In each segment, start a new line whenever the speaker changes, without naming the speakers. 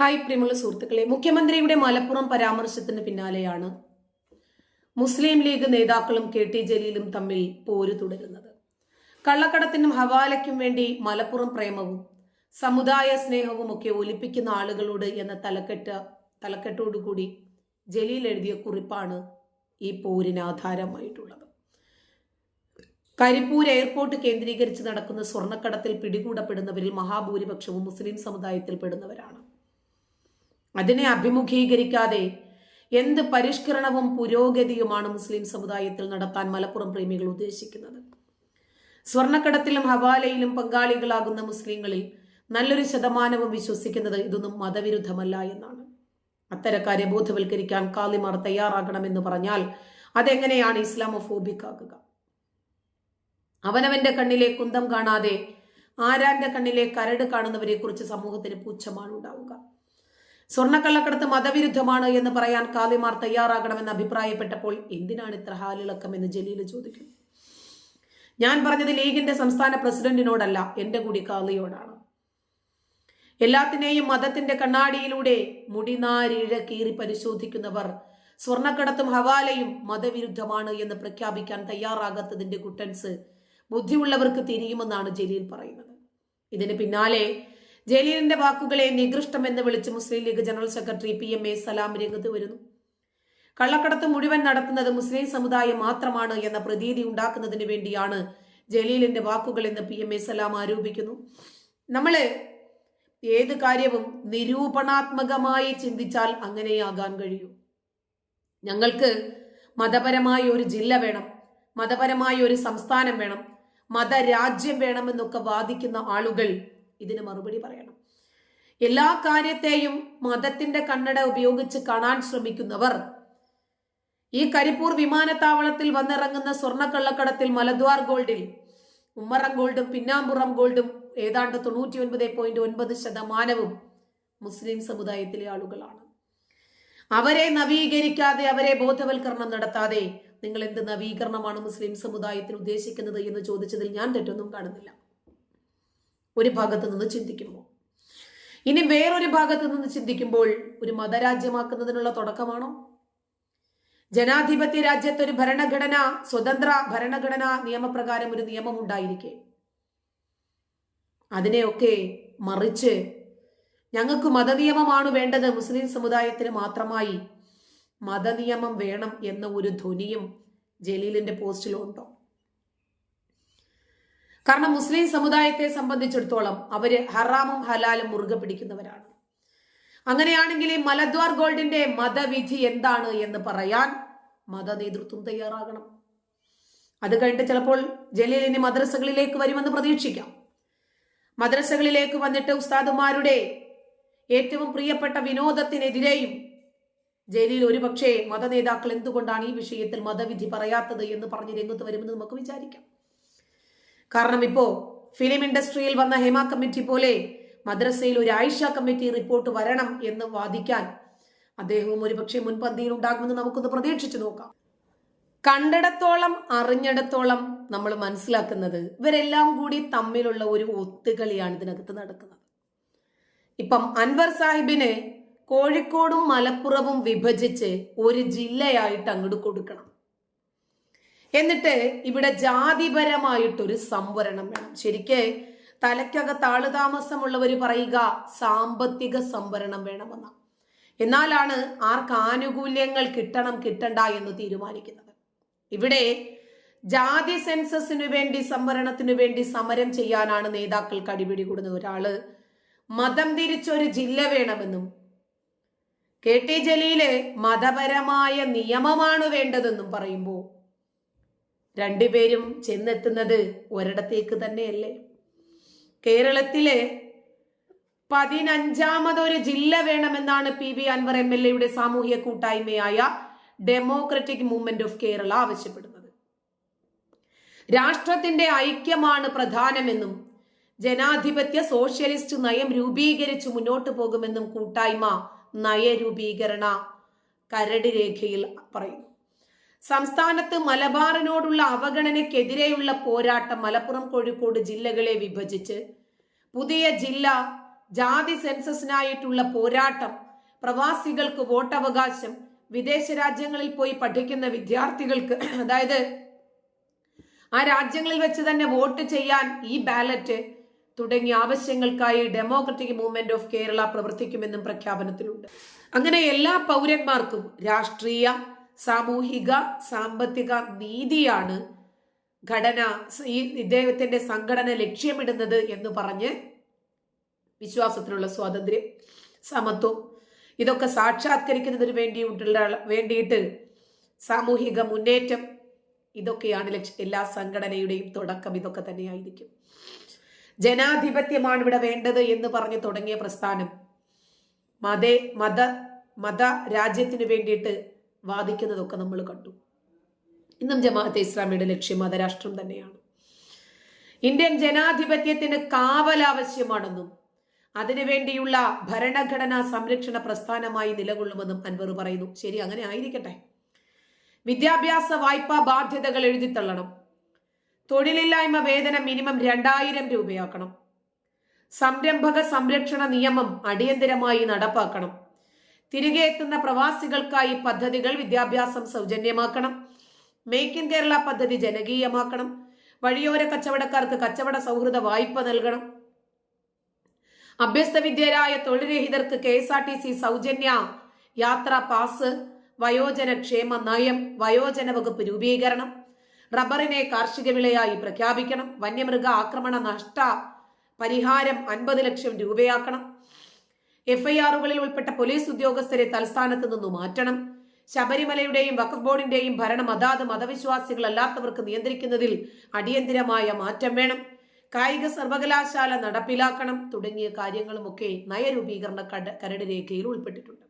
Hi പ്രിയമുള്ള സുഹൃത്തുക്കളെ മുഖ്യമന്ത്രിയുടെ മലപ്പുറം പരാമർശത്തിന് പിന്നാലെയാണ് മുസ്ലിം ലീഗ് നേതാക്കളും കെ ടി ജലീലും തമ്മിൽ പോര് തുടരുന്നത്. കള്ളക്കടത്തിനും ഹവാലയ്ക്കും വേണ്ടി മലപ്പുറം പ്രേമവും സമുദായ സ്നേഹവും ഒക്കെ ഒലിപ്പിക്കുന്ന ആളുകളോട് എന്ന തലക്കെട്ട് തലക്കെട്ടോടുകൂടി ജലീൽ എഴുതിയ കുറിപ്പാണ് ഈ പോരിന് ആധാരമായിട്ടുള്ളത്. കരിപ്പൂർ എയർപോർട്ട് കേന്ദ്രീകരിച്ച് നടക്കുന്ന സ്വർണക്കടത്തിൽ പിടികൂടപ്പെടുന്നവരിൽ മഹാഭൂരിപക്ഷവും മുസ്ലിം സമുദായത്തിൽ പെടുന്നവരാണ്. അതിനെ അഭിമുഖീകരിക്കാതെ എന്ത് പരിഷ്കരണവും പുരോഗതിയുമാണ് മുസ്ലിം സമുദായത്തിൽ നടത്താൻ മലപ്പുറം പ്രേമികൾ ഉദ്ദേശിക്കുന്നത്? സ്വർണക്കടത്തിലും ഹവാലയിലും പങ്കാളികളാകുന്ന മുസ്ലിങ്ങളിൽ നല്ലൊരു ശതമാനവും വിശ്വസിക്കുന്നത് ഇതൊന്നും മതവിരുദ്ധമല്ല എന്നാണ്. അത്തരക്കാരെ ബോധവൽക്കരിക്കാൻ കാലിമാർ തയ്യാറാകണമെന്ന് പറഞ്ഞാൽ അതെങ്ങനെയാണ് ഇസ്ലാമോഫോബിക് ആകുക? അവനവന്റെ കണ്ണിലെ കുന്തം കാണാതെ ആരാന്റെ കണ്ണിലെ കരട് കാണുന്നവരെ കുറിച്ച് സമൂഹത്തിന് പുച്ഛമാണ് ഉണ്ടാവുക. സ്വർണക്കള്ളക്കടത്ത് മതവിരുദ്ധമാണ് എന്ന് പറയാൻ കാലിമാർ തയ്യാറാകണമെന്ന് അഭിപ്രായപ്പെട്ടപ്പോൾ എന്തിനാണ് ഇത്ര ഹാലിളക്കം എന്ന് ജലീൽ ചോദിക്കുന്നു. ഞാൻ പറഞ്ഞത് ലീഗിന്റെ സംസ്ഥാന പ്രസിഡന്റിനോടല്ല എന്റെ കൂടി കാളിയോടാണ് എല്ലാത്തിനെയും മതത്തിന്റെ കണ്ണാടിയിലൂടെ മുടിനാരിഴ കീറി പരിശോധിക്കുന്നവർ സ്വർണക്കടത്തും ഹവാലയും മതവിരുദ്ധമാണ് എന്ന് പ്രഖ്യാപിക്കാൻ തയ്യാറാകാത്തതിന്റെ കുട്ടൻസ് ബുദ്ധിയുള്ളവർക്ക് തിരിയുമെന്നാണ് ജലീൽ പറയുന്നത്. ഇതിന് പിന്നാലെ ജലീലിന്റെ വാക്കുകളെ നികൃഷ്ടമെന്ന് വിളിച്ച് Muslim League general secretary P M A Salam രംഗത്ത് വരുന്നു. കള്ളക്കടത്ത് മുഴുവൻ നടത്തുന്നത് മുസ്ലിം സമുദായം മാത്രമാണ് എന്ന പ്രതീതി ഉണ്ടാക്കുന്നതിന് വേണ്ടിയാണ് ജലീലിന്റെ വാക്കുകൾ എന്ന് പി എം എ സലാം ആരോപിക്കുന്നു. നമ്മൾ ഏത് കാര്യവും നിരൂപണാത്മകമായി ചിന്തിച്ചാൽ അങ്ങനെയാകാൻ കഴിയൂ. ഞങ്ങൾക്ക് മതപരമായ ഒരു ജില്ല വേണം മതപരമായ ഒരു സംസ്ഥാനം വേണം മതരാജ്യം വേണമെന്നൊക്കെ വാദിക്കുന്ന ആളുകൾ ഇതിന് മറുപടി പറയണം. എല്ലാ കാര്യത്തെയും മതത്തിന്റെ കണ്ണട ഉപയോഗിച്ച് കാണാൻ ശ്രമിക്കുന്നവർ ഈ കരിപ്പൂർ വിമാനത്താവളത്തിൽ വന്നിറങ്ങുന്ന സ്വർണക്കള്ളക്കടത്തിൽ മലദ്വാർ ഗോൾഡിൽ ഉമ്മറം ഗോൾഡും പിന്നാമ്പുറം ഗോൾഡും ഏതാണ്ട് തൊണ്ണൂറ്റി ഒൻപത് പോയിന്റ് ഒൻപത് ശതമാനവും മുസ്ലിം സമുദായത്തിലെ ആളുകളാണ്. അവരെ നവീകരിക്കാതെ അവരെ ബോധവൽക്കരണം നടത്താതെ നിങ്ങൾ എന്ത് നവീകരണമാണ് മുസ്ലിം സമുദായത്തിന് ഉദ്ദേശിക്കുന്നത് എന്ന് ചോദിച്ചതിൽ ഞാൻ തെറ്റൊന്നും കാണുന്നില്ല. ഒരു ഭാഗത്ത് നിന്ന് ചിന്തിക്കുമ്പോൾ. ഇനി വേറൊരു ഭാഗത്ത് നിന്ന് ചിന്തിക്കുമ്പോൾ ഒരു മതരാജ്യമാക്കുന്നതിനുള്ള തുടക്കമാണോ? ജനാധിപത്യ രാജ്യത്ത് ഒരു ഭരണഘടന സ്വതന്ത്ര ഭരണഘടന നിയമപ്രകാരം ഒരു നിയമം ഉണ്ടായിരിക്കെ. അതിനെയൊക്കെ മറിച്ച് ഞങ്ങൾക്ക് മതനിയമമാണ് വേണ്ടത്. മുസ്ലിം സമുദായത്തിന് മാത്രമായി മതനിയമം വേണം എന്ന ഒരു ധ്വനിയും ജലീലിന്റെ പോസ്റ്റിലുണ്ടോ? കാരണം മുസ്ലിം സമുദായത്തെ സംബന്ധിച്ചിടത്തോളം അവർ ഹറാമും ഹലാലും മുറുകെ പിടിക്കുന്നവരാണ്. അങ്ങനെയാണെങ്കിൽ ഈ മലദ്വാർ ഗോൾഡിന്റെ മതവിധി എന്താണ് എന്ന് പറയാൻ മത നേതൃത്വം തയ്യാറാകണം. അത് കഴിഞ്ഞിട്ട് ചിലപ്പോൾ ജലീലിന് മദ്രസകളിലേക്ക് വരുമെന്ന് പ്രതീക്ഷിക്കാം. മദ്രസകളിലേക്ക് വന്നിട്ട് ഉസ്താദുമാരുടെ ഏറ്റവും പ്രിയപ്പെട്ട വിനോദത്തിനെതിരെയും ജലീൽ ഒരുപക്ഷെ മതനേതാക്കൾ എന്തുകൊണ്ടാണ് ഈ വിഷയത്തിൽ മതവിധി പറയാത്തത് എന്ന് പറഞ്ഞ് രംഗത്ത് വരുമെന്ന് നമുക്ക് വിചാരിക്കാം. കാരണം ഇപ്പോ ഫിലിം ഇൻഡസ്ട്രിയിൽ വന്ന ഹേമ കമ്മിറ്റി പോലെ മദ്രസയിൽ ഒരു ആയിഷ കമ്മിറ്റി റിപ്പോർട്ട് വരണം എന്ന് വാദിക്കാൻ അദ്ദേഹവും ഒരുപക്ഷെ മുൻപന്തിയിൽ ഉണ്ടാകുമെന്ന് നമുക്കൊന്ന് പ്രതീക്ഷിച്ചു നോക്കാം. കണ്ടിടത്തോളം അറിഞ്ഞിടത്തോളം നമ്മൾ മനസ്സിലാക്കുന്നത് ഇവരെല്ലാം കൂടി തമ്മിലുള്ള ഒരു ഒത്തുകളിയാണ് ഇതിനകത്ത് നടക്കുന്നത്. ഇപ്പം അൻവർ സാഹിബിനെ കോഴിക്കോടും മലപ്പുറവും വിഭജിച്ച് ഒരു ജില്ലയായിട്ട് അങ്ങോട്ട് കൊടുക്കണം. എന്നിട്ട് ഇവിടെ ജാതിപരമായിട്ടൊരു സംവരണം വേണം. ശരിക്ക് തലയ്ക്കകത്ത് ആളുതാമസമുള്ളവർ പറയുക സാമ്പത്തിക സംവരണം വേണമെന്ന. എന്നാലാണ് ആർക്ക് ആനുകൂല്യങ്ങൾ കിട്ടണം കിട്ടണ്ട എന്ന് തീരുമാനിക്കുന്നത്. ഇവിടെ ജാതി സെൻസസിനു വേണ്ടി സംവരണത്തിനു വേണ്ടി സമരം ചെയ്യാനാണ് നേതാക്കൾ കടിപിടി കൂടുന്നത്. ഒരാൾ മതം തിരിച്ചൊരു ജില്ല വേണമെന്നും കെ ടി ജലീൽ മതപരമായ നിയമമാണ് വേണ്ടതെന്നും പറയുമ്പോൾ രണ്ടുപേരും ചെന്നെത്തുന്നത് ഒരിടത്തേക്ക് തന്നെയല്ലേ? കേരളത്തിലെ പതിനഞ്ചാമതൊരു ജില്ല വേണമെന്നാണ് P V Anvar M L എയുടെ സാമൂഹ്യ കൂട്ടായ്മയായ ഡെമോക്രറ്റിക് മൂവ്മെന്റ് ഓഫ് കേരള ആവശ്യപ്പെടുന്നത്. രാഷ്ട്രത്തിന്റെ ഐക്യമാണ് പ്രധാനമെന്നും ജനാധിപത്യ സോഷ്യലിസ്റ്റ് നയം രൂപീകരിച്ചു മുന്നോട്ട് പോകുമെന്നും കൂട്ടായ്മ നയരൂപീകരണ കരട് രേഖയിൽ പറയുന്നു. സംസ്ഥാനത്ത് മലബാറിനോടുള്ള അവഗണനയ്ക്കെതിരെയുള്ള പോരാട്ടം മലപ്പുറം കോഴിക്കോട് ജില്ലകളെ വിഭജിച്ച് പുതിയ ജില്ല ജാതി സെൻസസിനായിട്ടുള്ള പോരാട്ടം പ്രവാസികൾക്ക് വോട്ടവകാശം വിദേശ രാജ്യങ്ങളിൽ പോയി പഠിക്കുന്ന വിദ്യാർത്ഥികൾക്ക് അതായത് ആ രാജ്യങ്ങളിൽ വെച്ച് തന്നെ വോട്ട് ചെയ്യാൻ ഈ ബാലറ്റ് തുടങ്ങിയ ആവശ്യങ്ങൾക്കായി ഡെമോക്രറ്റിക് മൂവ്മെന്റ് ഓഫ് കേരള പ്രവർത്തിക്കുമെന്നും പ്രഖ്യാപനത്തിലുണ്ട്. അങ്ങനെ എല്ലാ പൗരന്മാർക്കും രാഷ്ട്രീയ സാമൂഹിക സാമ്പത്തിക നീതിയാണ് ഘടന. ഈ ഇദ്ദേഹത്തിന്റെ സംഘടന ലക്ഷ്യമിടുന്നത് എന്ന് പറഞ്ഞ് വിശ്വാസത്തിലുള്ള സ്വാതന്ത്ര്യം സമത്വം ഇതൊക്കെ സാക്ഷാത്കരിക്കുന്നതിന് വേണ്ടിയിട്ടുള്ള വേണ്ടിയിട്ട് സാമൂഹിക മുന്നേറ്റം ഇതൊക്കെയാണ് ലക്ഷ്യം എല്ലാ സംഘടനയുടെയും തുടക്കം. ഇതൊക്കെ തന്നെയായിരിക്കും. ജനാധിപത്യമാണ് ഇവിടെ വേണ്ടത് എന്ന് പറഞ്ഞ് തുടങ്ങിയ പ്രസ്ഥാനം. മതേ മത മത രാജ്യത്തിന് വേണ്ടിയിട്ട് വാദിക്കുന്നതൊക്കെ നമ്മൾ കണ്ടു. ഇന്നും ജമാഅത്തെ ഇസ്ലാമിയുടെ ലക്ഷ്യം മതരാഷ്ട്രം തന്നെയാണ്. ഇന്ത്യൻ ജനാധിപത്യത്തിന് കാവൽ ആവശ്യമാണെന്നും അതിനുവേണ്ടിയുള്ള ഭരണഘടനാ സംരക്ഷണ പ്രസ്ഥാനമായി നിലകൊള്ളുമെന്നും അൻവർ പറയുന്നു. ശരി അങ്ങനെ ആയിരിക്കട്ടെ. വിദ്യാഭ്യാസ വായ്പാ ബാധ്യതകൾ എഴുതിത്തള്ളണം തൊഴിലില്ലായ്മ വേതനം മിനിമം രണ്ടായിരം രൂപയാക്കണം. സംരംഭക സംരക്ഷണ നിയമം അടിയന്തരമായി നടപ്പാക്കണം. തിരികെ എത്തുന്ന പ്രവാസികൾക്കായി പദ്ധതികൾ വിദ്യാഭ്യാസം സൗജന്യമാക്കണം. മേക്ക് ഇൻ കേരള പദ്ധതി ജനകീയമാക്കണം. വഴിയോര കച്ചവടക്കാർക്ക് കച്ചവട സൗഹൃദ വായ്പ നൽകണം. അഭ്യസ്ത വിദ്യരായ തൊഴിൽരഹിതർക്ക് K S R T C സൗജന്യ യാത്രാ പാസ് വയോജന ക്ഷേമ നയം വയോജന വകുപ്പ് രൂപീകരണം റബ്ബറിനെ കാർഷിക വിളയായി പ്രഖ്യാപിക്കണം വന്യമൃഗ ആക്രമണ നഷ്ട പരിഹാരം അൻപത് ലക്ഷം രൂപയാക്കണം. എഫ്ഐആറുകളിൽ ഉൾപ്പെട്ട പോലീസ് ഉദ്യോഗസ്ഥരെ തൽസ്ഥാനത്ത് നിന്നു മാറ്റണം. ശബരിമലയുടെയും വഖഫ് ബോർഡിന്റെയും ഭരണം അതാത് മതവിശ്വാസികളല്ലാത്തവർക്ക് നിയന്ത്രിക്കുന്നതിൽ അടിയന്തിരമായ മാറ്റം വേണം. കായിക സർവകലാശാല നടപ്പിലാക്കണം തുടങ്ങിയ കാര്യങ്ങളുമൊക്കെ നയരൂപീകരണ കരട് രേഖയിൽ ഉൾപ്പെട്ടിട്ടുണ്ട്.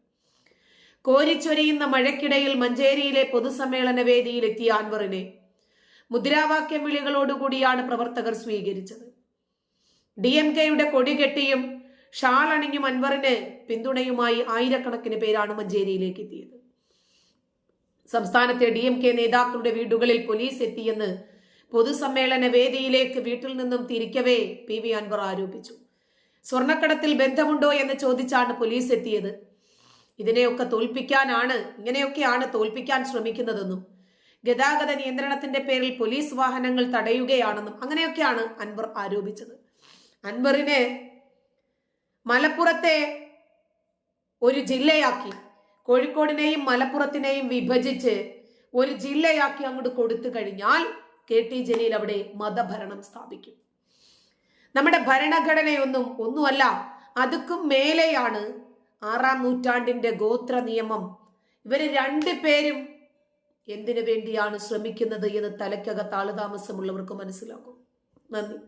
കോരിച്ചൊരിയുന്ന മഴക്കിടയിൽ മഞ്ചേരിയിലെ പൊതുസമ്മേളന വേദിയിലെത്തിയ അൻവറിനെ മുദ്രാവാക്യം വിളികളോടുകൂടിയാണ് പ്രവർത്തകർ സ്വീകരിച്ചത്. ഡി എം കെയുടെ കൊടി കെട്ടിയും ഷാൾ അണിഞ്ഞും അൻവറിന് പിന്തുണയുമായി ആയിരക്കണക്കിന് പേരാണ് മഞ്ചേരിയിലേക്ക് എത്തിയത്. സംസ്ഥാനത്തെ ഡി എം കെ നേതാക്കളുടെ വീടുകളിൽ പോലീസ് എത്തിയെന്ന് പൊതുസമ്മേളന വേദിയിലേക്ക് വീട്ടിൽ നിന്നും തിരിക്കവേ പി വി അൻവർ ആരോപിച്ചു. സ്വർണക്കടത്തിൽ ബന്ധമുണ്ടോ എന്ന് ചോദിച്ചാണ് പോലീസ് എത്തിയത്. ഇതിനെയൊക്കെ തോൽപ്പിക്കാനാണ് ഇങ്ങനെയൊക്കെയാണ് തോൽപ്പിക്കാൻ ശ്രമിക്കുന്നതെന്നും ഗതാഗത നിയന്ത്രണത്തിന്റെ പേരിൽ പോലീസ് വാഹനങ്ങൾ തടയുകയാണെന്നും അങ്ങനെയൊക്കെയാണ് അൻവർ ആരോപിച്ചത്. അൻവറിനെ മലപ്പുറത്തെ ഒരു ജില്ലയാക്കി കോഴിക്കോടിനെയും മലപ്പുറത്തിനെയും വിഭജിച്ച് ഒരു ജില്ലയാക്കി അങ്ങോട്ട് കൊടുത്തു കഴിഞ്ഞാൽ കെ ടി ജലീൽ അവിടെ മതഭരണം സ്ഥാപിക്കും. നമ്മുടെ ഭരണഘടനയൊന്നും ഒന്നുമല്ല അതുക്കും മേലെയാണ് ആറാം നൂറ്റാണ്ടിന്റെ ഗോത്ര നിയമം. ഇവർ രണ്ടു പേരും എന്തിനു വേണ്ടിയാണ് ശ്രമിക്കുന്നത് എന്ന് തലയ്ക്കകത്ത് ആളുതാമസമുള്ളവർക്ക് മനസ്സിലാകും. നന്ദി.